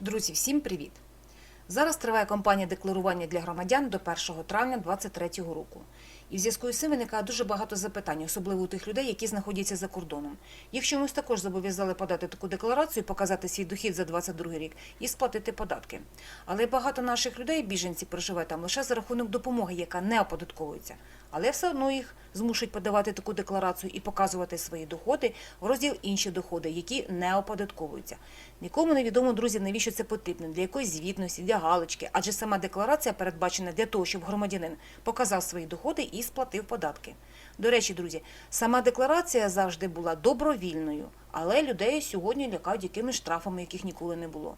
Друзі, всім привіт! Зараз триває кампанія декларування для громадян до 1 травня 2023 року. І в зв'язку з цим виникає дуже багато запитань, особливо у тих людей, які знаходяться за кордоном. Їх чомусь також зобов'язали подати таку декларацію, показати свій дохід за 2022 рік і сплатити податки. Але багато наших людей, біженців, проживає там лише за рахунок допомоги, яка не оподатковується. Але все одно їх змушують подавати таку декларацію і показувати свої доходи в розділ інші доходи, які не оподатковуються. Нікому не відомо, друзі, навіщо це потрібно, для якоїсь звітності, для галочки, адже сама декларація передбачена для того, щоб громадянин показав свої доходи і сплатив податки. До речі, друзі, сама декларація завжди була добровільною, але людей сьогодні лякають якимись штрафами, яких ніколи не було.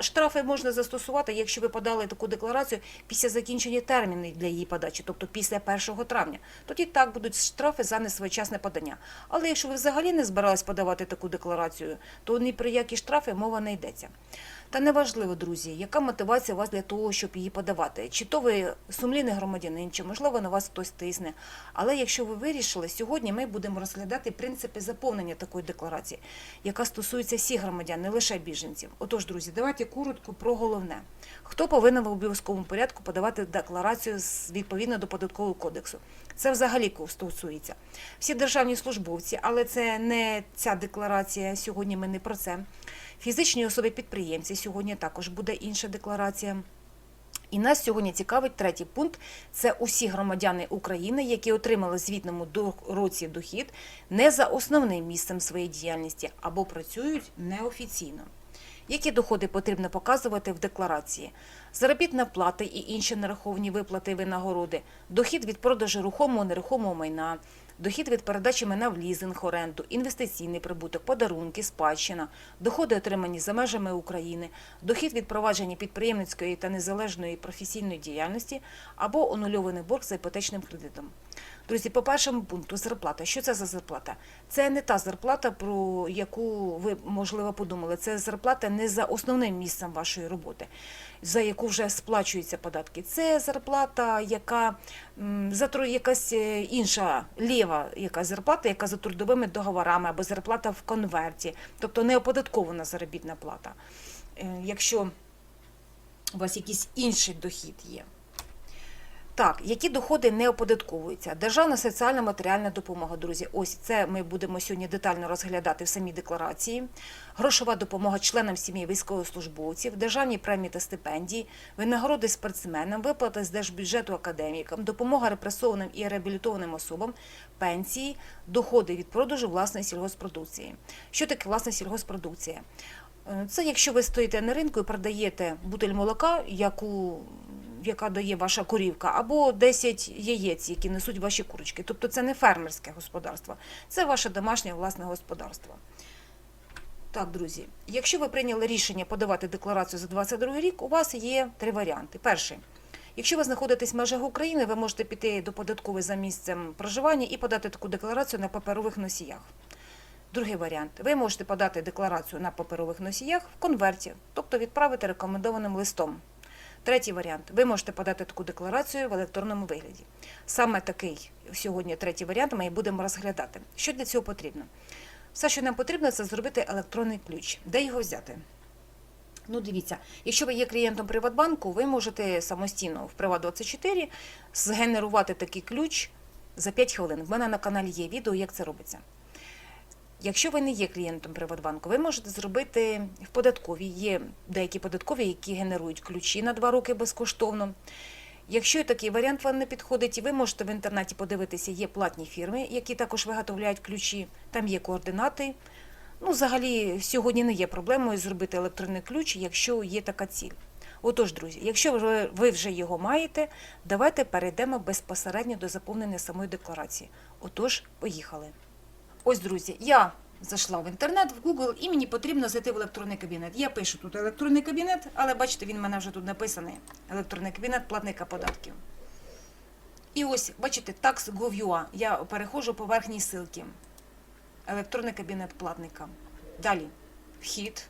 Штрафи можна застосувати, якщо ви подали таку декларацію після закінчення терміну для її подачі, тобто після 1 травня. Тоді так будуть штрафи за несвоєчасне подання. Але якщо ви взагалі не збирались подавати таку декларацію, то ні про які штрафи мова не йдеться. Та неважливо, друзі, яка мотивація у вас для того, щоб її подавати. Чи то ви сумлінний громадянин, чи можливо на вас хтось тисне. Але якщо ви вирішили, сьогодні ми будемо розглядати принципи заповнення такої декларації, яка стосується всіх громадян, не лише біженців. Отож, друзі, давайте коротко про головне. Хто повинен в обов'язковому порядку подавати декларацію відповідно до податкового кодексу? Це взагалі стосується. Всі державні службовці, але це не ця декларація. Сьогодні ми не про це. Фізичні особи-підприємці сьогодні також буде інша декларація. І нас сьогодні цікавить третій пункт: це усі громадяни України, які отримали звітному році дохід не за основним місцем своєї діяльності або працюють неофіційно. Які доходи потрібно показувати в декларації? Заробітна плата і інші нераховані виплати винагороди, дохід від продажу рухомого нерухомого майна, дохід від передачі майна в лізинг, оренду, інвестиційний прибуток, подарунки, спадщина, доходи отримані за межами України, дохід від провадження підприємницької та незалежної професійної діяльності або онульований борг за іпотечним кредитом. Друзі, по першому пункту зарплата. Що це за зарплата? Це не та зарплата, про яку ви можливо подумали. Це зарплата не за основним місцем вашої роботи, за яку вже сплачуються податки. Це зарплата, яка за якась е, інша лєва якась зарплата, яка за трудовими договорами або зарплата в конверті, тобто не оподаткована заробітна плата. Е, Якщо у вас якийсь інший дохід є. Так, які доходи не оподатковуються? Державна соціальна матеріальна допомога, друзі. Ось це ми будемо сьогодні детально розглядати в самій декларації. Грошова допомога членам сім'ї військовослужбовців, державні премії та стипендії, винагороди спортсменам, виплати з держбюджету академікам, допомога репресованим і реабілітованим особам, пенсії, доходи від продажу власної сільгоспродукції. Що таке власна сільгоспродукція? Е, Це якщо ви стоїте на ринку і продаєте бутиль молока, яку яка дає ваша корівка, або 10 яєць, які несуть ваші курочки. Тобто це не фермерське господарство, це ваше домашнє власне господарство. Так, друзі, якщо ви прийняли рішення подавати декларацію за 2022 рік, у вас є три варіанти. Перший. Якщо ви знаходитесь в межах України, ви можете піти до податкової за місцем проживання і подати таку декларацію на паперових носіях. Другий варіант. Ви можете подати декларацію на паперових носіях в конверті, тобто відправити рекомендованим листом. Третій варіант. Ви можете подати таку декларацію в електронному вигляді. Саме такий сьогодні третій варіант ми і будемо розглядати. Що для цього потрібно? Все, що нам потрібно, це зробити електронний ключ. Де його взяти? Ну, дивіться, якщо ви є клієнтом Приватбанку, ви можете самостійно в Приват24 згенерувати такий ключ за 5 хвилин. В мене на каналі є відео, як це робиться. Якщо ви не є клієнтом Приватбанку, ви можете зробити в податковій. Є деякі податкові, які генерують ключі на 2 роки безкоштовно. Якщо такий варіант вам не підходить, ви можете в інтернеті подивитися, є платні фірми, які також виготовляють ключі, там є координати. Ну, взагалі, сьогодні не є проблемою зробити електронний ключ, якщо є така ціль. Отож, друзі, якщо ви вже його маєте, давайте перейдемо безпосередньо до заповнення самої декларації. Отож, поїхали. Ось, друзі, я зайшла в інтернет, в Google, і мені потрібно зайти в електронний кабінет. Я пишу тут електронний кабінет, але бачите, він в мене вже тут написаний. Електронний кабінет платника податків. І ось, бачите, tax.gov.ua. Я переходжу по верхній ссылці. Електронний кабінет платника. Далі. Вхід.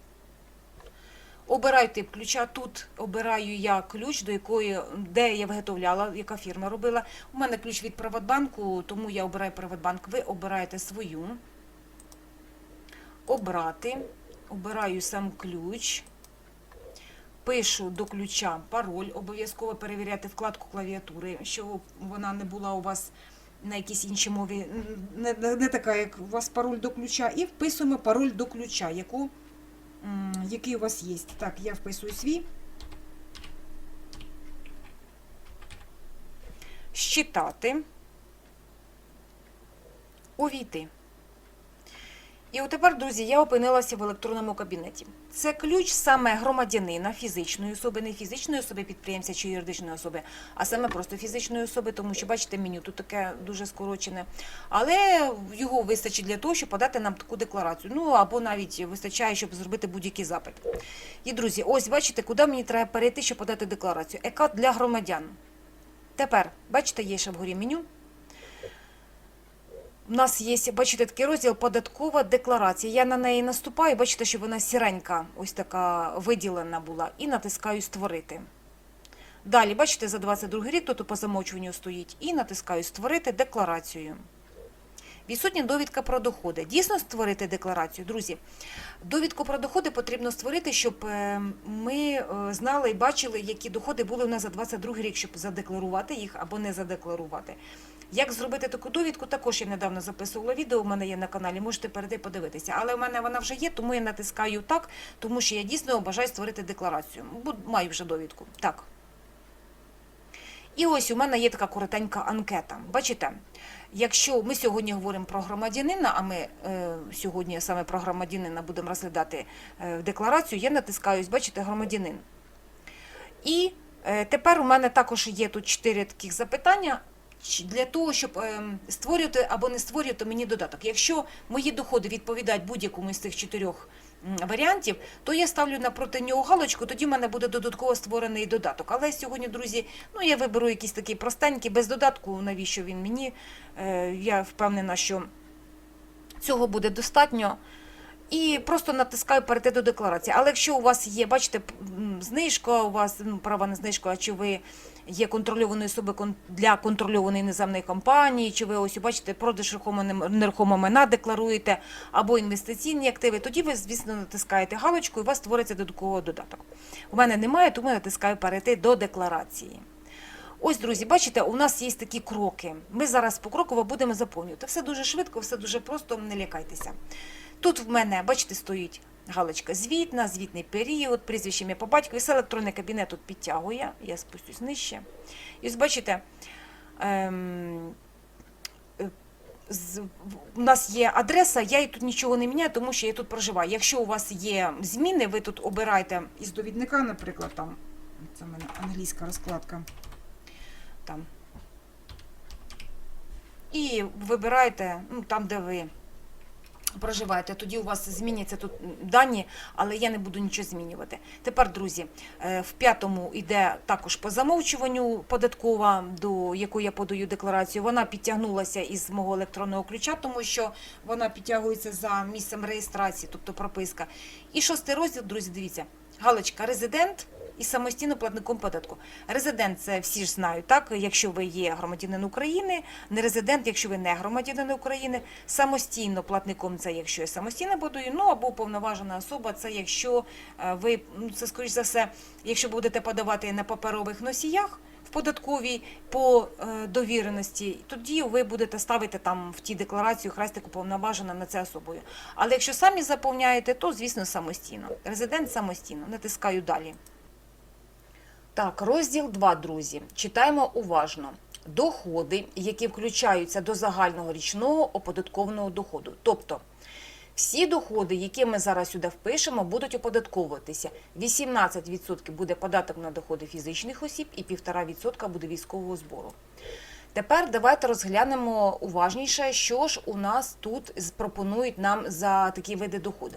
Обираю тип ключа. Тут обираю я ключ, до якої, де я виготовляла, яка фірма робила. У мене ключ від Приватбанку, тому я обираю Приватбанк. Ви обираєте свою. Обрати. Обираю сам ключ. пишу до ключа пароль, обов'язково перевіряти вкладку клавіатури, щоб вона не була у вас на якійсь іншій мові, не, не, така, як у вас пароль до ключа, і вписуємо пароль до ключа, яку, який у вас є. Так, я вписую свій. Щитати. Увійти. І от тепер, друзі, я опинилася в електронному кабінеті. Це ключ саме громадянина, фізичної особи, не фізичної особи, підприємця чи юридичної особи, а саме просто фізичної особи, тому що бачите, меню тут таке дуже скорочене. Але його вистачить для того, щоб подати нам таку декларацію. Ну або навіть вистачає, щоб зробити будь-який запит. І друзі, ось бачите, куди мені треба перейти, щоб подати декларацію. ЕКА для громадян. Тепер, бачите, є ще вгорі меню. У нас є, бачите, такий розділ податкова декларація. Я на неї наступаю, бачите, що вона сіренька, ось така виділена була, і натискаю Створити. Далі, бачите, за 22 рік тут по замовчуванню стоїть, і натискаю Створити декларацію. Відсутня довідка про доходи. Дійсно створити декларацію, друзі. Довідку про доходи потрібно створити, щоб е, ми е, знали і бачили, які доходи були у нас за 22 рік, щоб задекларувати їх або не задекларувати. Як зробити таку довідку, також я недавно записувала відео, у мене є на каналі, можете перейти подивитися. Але у мене вона вже є, тому я натискаю так, тому що я дійсно бажаю створити декларацію. Маю вже довідку. Так. І ось у мене є така коротенька анкета. Бачите, якщо ми сьогодні говоримо про громадянина, а ми е, сьогодні саме про громадянина будемо розглядати е, декларацію, я натискаю, ось бачите, громадянин. І е, тепер у мене також є тут чотири таких запитання. Для того, щоб ем, створювати або не створювати мені додаток. Якщо мої доходи відповідають будь-якому з цих чотирьох варіантів, то я ставлю напроти нього галочку, тоді в мене буде додатково створений додаток. Але сьогодні, друзі, ну я виберу якийсь такий простенький, без додатку, навіщо він мені. Е, Я впевнена, що цього буде достатньо. І просто натискаю перейти до декларації. Але якщо у вас є, бачите, знижка, у вас ну, права на знижку, а чи ви є контрольованою кон- для контрольованої іноземної компанії, чи ви ось бачите, продаж рухомого нерухомого майна декларуєте, або інвестиційні активи, тоді ви, звісно, натискаєте галочку і у вас створиться додатковий додаток. У мене немає, тому я натискаю перейти до декларації. Ось, друзі, бачите, у нас є такі кроки. Ми зараз покроково будемо заповнювати. Все дуже швидко, все дуже просто, не лякайтеся. Тут в мене, бачите, стоїть галочка звітна, звітний період, прізвище ім'я по батькові, все електронний кабінет тут підтягує, я спустюсь нижче. І ось бачите, ем, у нас є адреса, я і тут нічого не міняю, тому що я тут проживаю. Якщо у вас є зміни, ви тут обираєте із довідника, наприклад, там, це в мене англійська розкладка. Там. І вибираєте ну, там, де ви проживаєте. Тоді у вас зміняться тут дані, але я не буду нічого змінювати. Тепер, друзі, е, в п'ятому йде також по замовчуванню податкова, до якої я подаю декларацію. Вона підтягнулася із мого електронного ключа, тому що вона підтягується за місцем реєстрації, тобто прописка. І шостий розділ, друзі, дивіться, галочка резидент. І самостійно платником податку. Резидент це всі ж знають, так? Якщо ви є громадянин України, не резидент, якщо ви не громадянин України, самостійно платником це якщо я самостійно подаю, ну або повноважена особа, це якщо е, ви ну це скоріш за все, якщо будете подавати на паперових носіях. В податковій по е, довіреності, тоді ви будете ставити там в тій декларацію хрестику повноважена на це особою. Але якщо самі заповняєте, то звісно самостійно. Резидент самостійно. Натискаю далі. Так, розділ 2, друзі. Читаємо уважно. Доходи, які включаються до загального річного оподаткованого доходу. Тобто всі доходи, які ми зараз сюди впишемо, будуть оподатковуватися. 18% буде податок на доходи фізичних осіб і 1,5% буде військового збору. Тепер давайте розглянемо уважніше, що ж у нас тут пропонують нам за такі види доходу.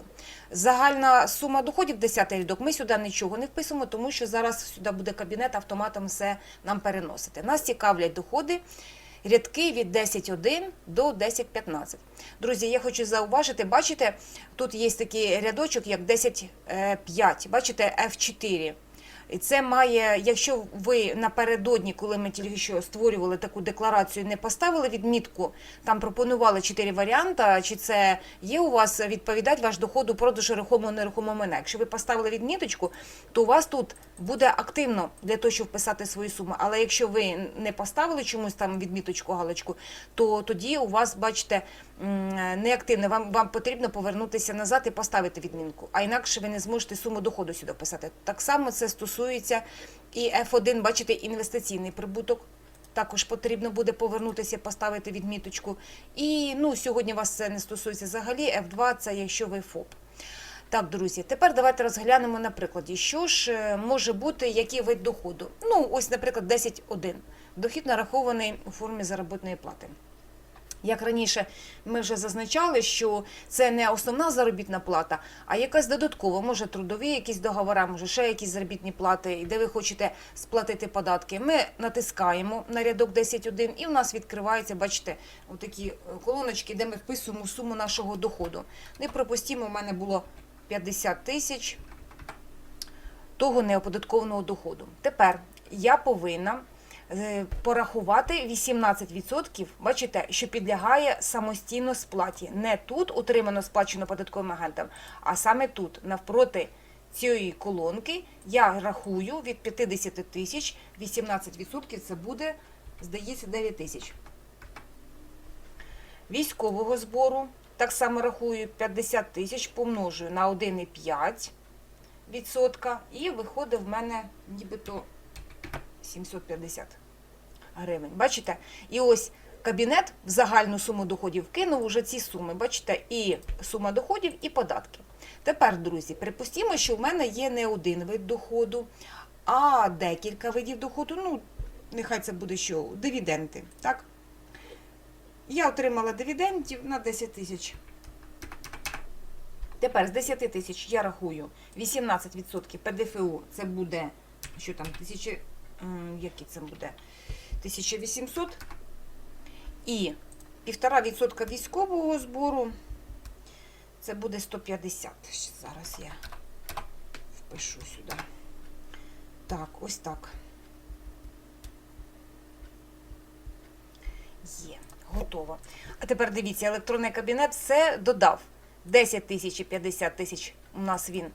Загальна сума доходів 10 рядок. Ми сюди нічого не вписуємо, тому що зараз сюди буде кабінет автоматом все нам переносити. Нас цікавлять доходи. Рядки від 10.1 до 10.15. Друзі, я хочу зауважити, бачите, тут є такий рядочок, як 10.5. Бачите, F4. І це має, якщо ви напередодні, коли ми тільки що створювали таку декларацію, не поставили відмітку, там пропонували чотири варіанти, чи це є у вас відповідать ваш доход у продажу рухомого нерухомого майна. Якщо ви поставили відміточку, то у вас тут буде активно для того, щоб вписати свою суму. Але якщо ви не поставили чомусь там відміточку, галочку, то тоді у вас, бачите, неактивно. Вам, вам потрібно повернутися назад і поставити відмінку. А інакше ви не зможете суму доходу сюди писати. Так само це стосується і F1, бачите, інвестиційний прибуток. Також потрібно буде повернутися, поставити відміточку. І ну, сьогодні вас це не стосується взагалі. F2 це якщо ви ФОП. Так, друзі, тепер давайте розглянемо на прикладі, що ж е, може бути, який вид доходу. Ну, ось, наприклад, 10.1. Дохід нарахований у формі заробітної плати. Як раніше ми вже зазначали, що це не основна заробітна плата, а якась додаткова, може трудові якісь договори, може ще якісь заробітні плати, де ви хочете сплатити податки. Ми натискаємо на рядок 10.1 і в нас відкриваються, бачите, отакі е, колоночки, де ми вписуємо суму нашого доходу. Не пропустімо, у мене було 50 тисяч того неоподаткованого доходу. Тепер я повинна порахувати 18%, бачите, що підлягає самостійно сплаті. Не тут утримано сплачено податковим агентом, а саме тут, навпроти цієї колонки, я рахую від 50 тисяч 18% це буде, здається, 9 тисяч. Військового збору так само рахую 50 тисяч, помножую на 1,5 відсотка і виходить в мене нібито 750 гривень. Бачите? І ось кабінет в загальну суму доходів кинув уже ці суми. Бачите, і сума доходів, і податки. Тепер, друзі, припустімо, що в мене є не один вид доходу, а декілька видів доходу. Ну, нехай це буде що, дивіденти. Так? Я отримала дивідендів на 10 тисяч. Тепер з 10 тисяч я рахую 18% ПДФО це буде, що там, тисячі, який це буде? 1800 і 1,5% військового збору це буде 150. Зараз я впишу сюди. Так, ось так. Є, готово. А тепер дивіться, електронний кабінет все додав. 10 тисяч і 50 тисяч у нас він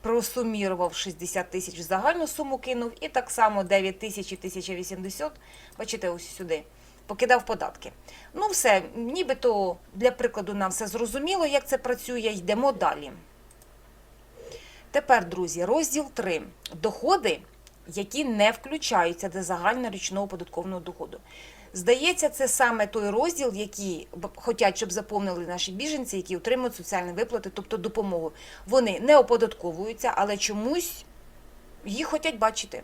просумірував 60 тисяч в загальну суму кинув, і так само 9 тисяч і 1080, бачите, ось сюди, покидав податки. Ну все, нібито для прикладу нам все зрозуміло, як це працює, йдемо далі. Тепер, друзі, розділ 3. Доходи, які не включаються до загальнорічного податкового доходу. Здається, це саме той розділ, який хочуть, щоб заповнили наші біженці, які отримують соціальні виплати, тобто допомогу. Вони не оподатковуються, але чомусь їх хочуть бачити.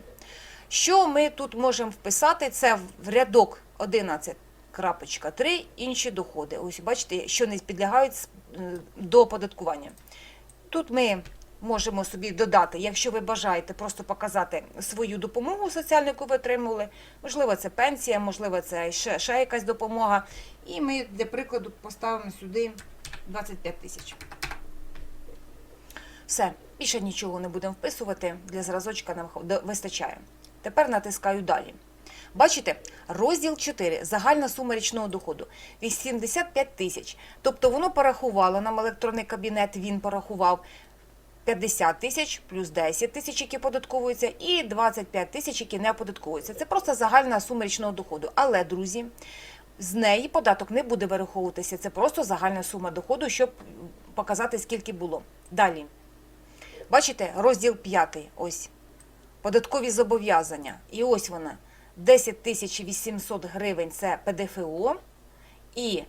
Що ми тут можемо вписати? Це в рядок 11.3 інші доходи. Ось бачите, що не підлягають е, до оподаткування. Тут ми можемо собі додати, якщо ви бажаєте просто показати свою допомогу соціальну, яку ви отримували. Можливо, це пенсія, можливо, це ще, ще якась допомога. І ми для прикладу поставимо сюди 25 тисяч. Все, більше нічого не будемо вписувати. Для зразочка нам вистачає. Тепер натискаю далі. Бачите, розділ 4, загальна сума річного доходу 85 тисяч. Тобто воно порахувало нам електронний кабінет, він порахував 50 тисяч плюс 10 тисяч, які податковуються, і 25 тисяч, які не оподатковуються. Це просто загальна сума річного доходу. Але, друзі, з неї податок не буде вираховуватися. Це просто загальна сума доходу, щоб показати, скільки було. Далі. Бачите, розділ 5. Ось. Податкові зобов'язання. І ось вона. 10 тисяч 800 гривень це ПДФО. І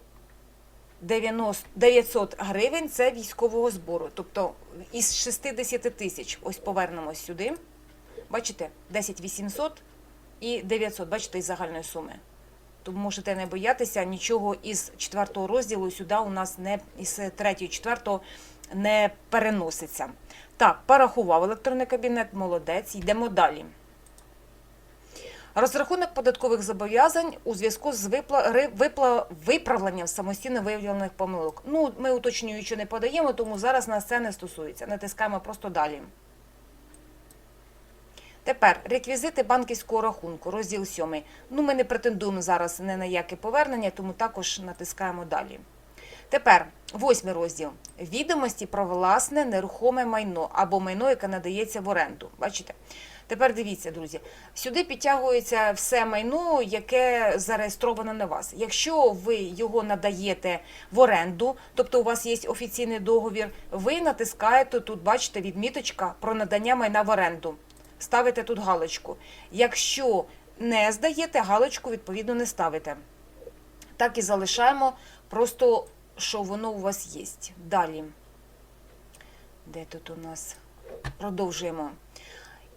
90, 900 гривень це військового збору. Тобто із 60 тисяч, ось повернемось сюди. Бачите, 10 800 і 900, бачите, із загальної суми. Тому можете не боятися, нічого із четвертого розділу сюди у нас не із третього, четвертого не переноситься. Так, порахував електронний кабінет, молодець, йдемо далі. Розрахунок податкових зобов'язань у зв'язку з випла... випла... виправленням самостійно виявлених помилок. Ну, ми уточнюючи не подаємо, тому зараз нас це не стосується. Натискаємо просто далі. Тепер реквізити банківського рахунку, розділ 7. Ну, ми не претендуємо зараз ні на яке повернення, тому також натискаємо далі. Тепер восьмий розділ. Відомості про власне нерухоме майно або майно, яке надається в оренду. Бачите? Тепер дивіться, друзі, сюди підтягується все майно, яке зареєстровано на вас. Якщо ви його надаєте в оренду, тобто у вас є офіційний договір, ви натискаєте тут, бачите, відміточка про надання майна в оренду. Ставите тут галочку. Якщо не здаєте, галочку відповідно не ставите. Так і залишаємо, просто що воно у вас є. Далі. Де тут у нас? Продовжуємо.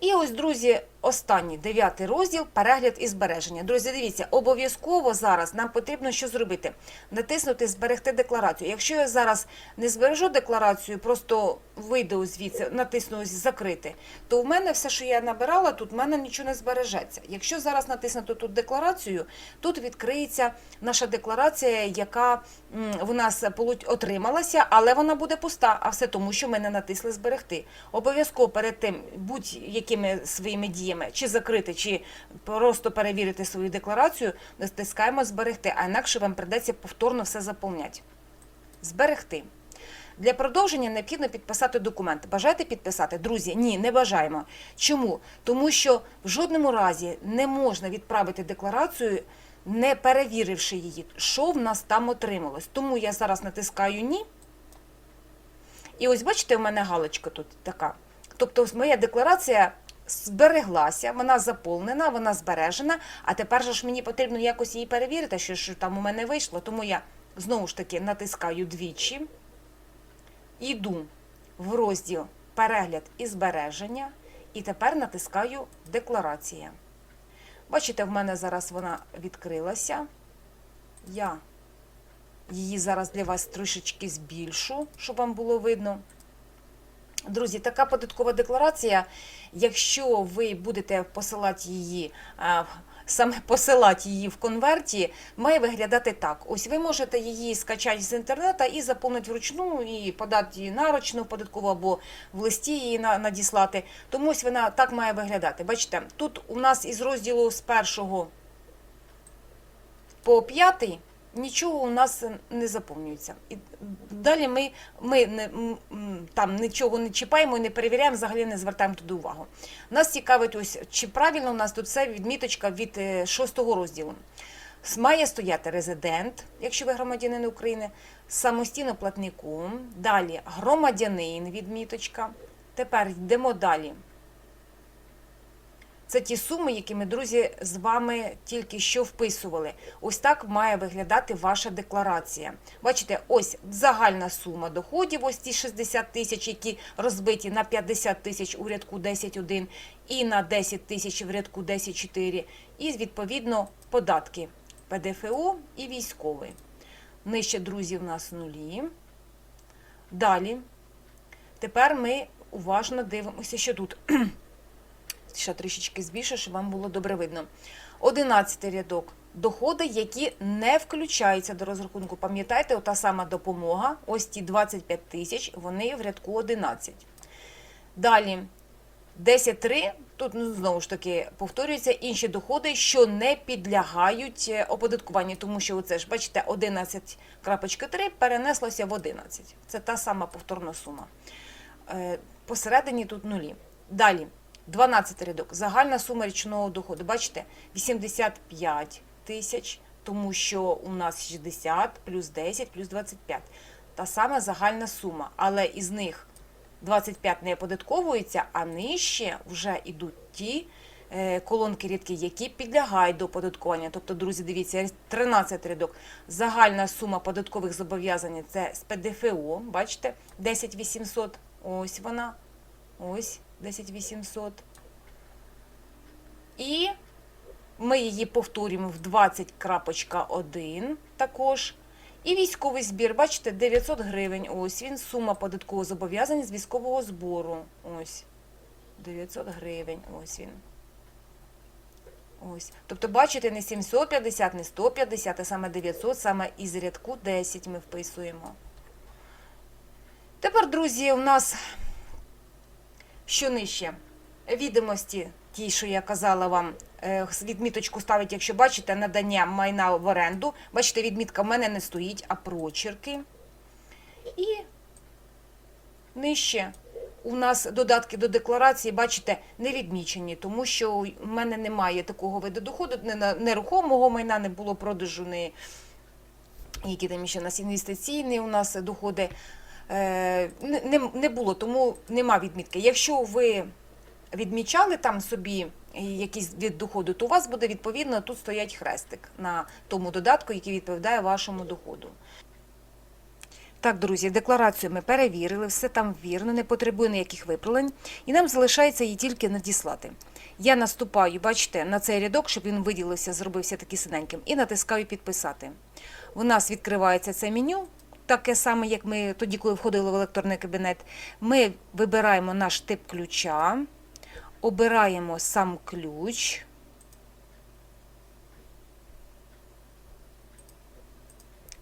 І ось, друзі, останній дев'ятий розділ перегляд і збереження. Друзі, дивіться, обов'язково зараз нам потрібно що зробити? Натиснути Зберегти декларацію. Якщо я зараз не збережу декларацію, просто вийду звідси, натисну закрити, то в мене все, що я набирала, тут в мене нічого не збережеться. Якщо зараз натиснути тут декларацію, тут відкриється наша декларація, яка в нас отрималася, але вона буде пуста, а все тому, що ми не натисли зберегти. Обов'язково перед тим будь-якими своїми діями, чи закрити, чи просто перевірити свою декларацію, натискаємо зберегти, а інакше вам придеться повторно все заповняти. Зберегти. Для продовження необхідно підписати документ. Бажаєте підписати? Друзі, ні, не бажаємо. Чому? Тому що в жодному разі не можна відправити декларацію, не перевіривши її, що в нас там отрималось. Тому я зараз натискаю ні. І ось бачите, у мене галочка тут така. Тобто, моя декларація збереглася, вона заповнена, вона збережена. А тепер ж мені потрібно якось її перевірити, що ж там у мене вийшло. Тому я знову ж таки натискаю двічі. Йду в розділ Перегляд і збереження, і тепер натискаю Декларація. Бачите, в мене зараз вона відкрилася. Я її зараз для вас трошечки збільшу, щоб вам було видно. Друзі, така податкова декларація, якщо ви будете посилати її, саме посилати її в конверті, має виглядати так. Ось ви можете її скачати з інтернету і заповнити вручну, і подати її нарочно в податкову або в листі її надіслати. Тому ось вона так має виглядати. Бачите, тут у нас із розділу з першого по п'ятий нічого у нас не заповнюється. І далі ми, ми не, там нічого не чіпаємо і не перевіряємо, взагалі не звертаємо туди увагу. Нас цікавить, ось чи правильно у нас тут це відміточка від е, шостого розділу. Має стояти резидент, якщо ви громадянин України, самостійно платником, далі громадянин відміточка. Тепер йдемо далі. Це ті суми, які ми, друзі, з вами тільки що вписували. Ось так має виглядати ваша декларація. Бачите, ось загальна сума доходів, ось ті 60 тисяч, які розбиті на 50 тисяч у рядку 10.1 і на 10 тисяч в рядку 10.4. І, відповідно, податки ПДФО і військовий. Нижче, друзі, в нас нулі. Далі. Тепер ми уважно дивимося, що тут. Ще трішечки збільшу, щоб вам було добре видно. Одинадцятий рядок. Доходи, які не включаються до розрахунку. Пам'ятаєте, ота сама допомога, ось ті 25 тисяч, вони в рядку 11. Далі 10.3, тут ну, знову ж таки повторюються інші доходи, що не підлягають е, оподаткуванню, тому що оце ж, бачите, 11.3 перенеслося в 11. Це та сама повторна сума. Е, Посередині тут нулі. Далі. 12 рядок. Загальна сума річного доходу. Бачите, 85 тисяч, тому що у нас 60 плюс 10 плюс 25. Та сама загальна сума. Але із них 25 не оподатковується, а нижче вже йдуть ті е, колонки рядки, які підлягають до оподаткування. Тобто, друзі, дивіться, 13 рядок. Загальна сума податкових зобов'язань це з ПДФО. Бачите, 10 800. Ось вона. Ось 10 800. І ми її повторюємо в 20.1 також. І військовий збір, бачите, 900 гривень. Ось він, сума податкового зобов'язання з військового збору. Ось. 900 гривень. Ось він. Ось. Тобто, бачите, не 750, не 150, а саме 900, саме із рядку 10 ми вписуємо. Тепер, друзі, у нас що нижче? відомості, ті, що я казала вам, е, відміточку ставить, якщо бачите, надання майна в оренду. Бачите, відмітка в мене не стоїть, а прочерки. І нижче у нас додатки до декларації, бачите, не відмічені, тому що в мене немає такого виду доходу, нерухомого майна, не було продажу, не які там ще у нас інвестиційні у нас доходи. Е, не, не- було, тому нема відмітки. Якщо ви відмічали там собі якийсь від доходу, то у вас буде відповідно тут стоять хрестик на тому додатку, який відповідає вашому доходу. Так, друзі, декларацію ми перевірили, все там вірно, не потребує ніяких виправлень, і нам залишається її тільки надіслати. Я наступаю, бачите, на цей рядок, щоб він виділився, зробився такий синеньким, і натискаю підписати. У нас відкривається це меню, таке саме, як ми тоді, коли входили в електронний кабінет. Ми вибираємо наш тип ключа, обираємо сам ключ.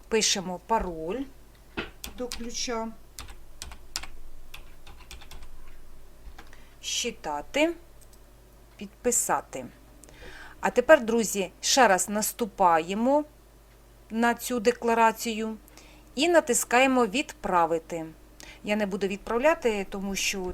Пишемо пароль до ключа. Щитати, підписати. А тепер, друзі, ще раз наступаємо на цю декларацію і натискаємо Відправити. Я не буду відправляти, тому що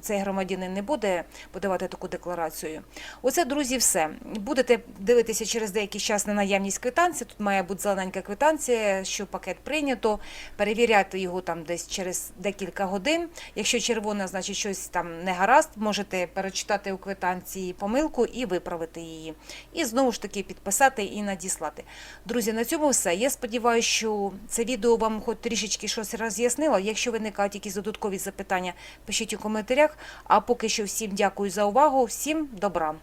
цей громадянин не буде подавати таку декларацію. Оце, друзі, все. Будете дивитися через деякий час на наявність квитанції. Тут має бути зелененька квитанція, що пакет прийнято. Перевіряти його там десь через декілька годин. Якщо червона, значить щось там не гаразд, можете перечитати у квитанції помилку і виправити її. І знову ж таки підписати і надіслати. Друзі, на цьому все. Я сподіваюся, що це відео вам хоч трішечки щось роз'яснило. Якщо виникають якісь додаткові запитання, пишіть у коментарях. А поки що всім дякую за увагу, всім добра.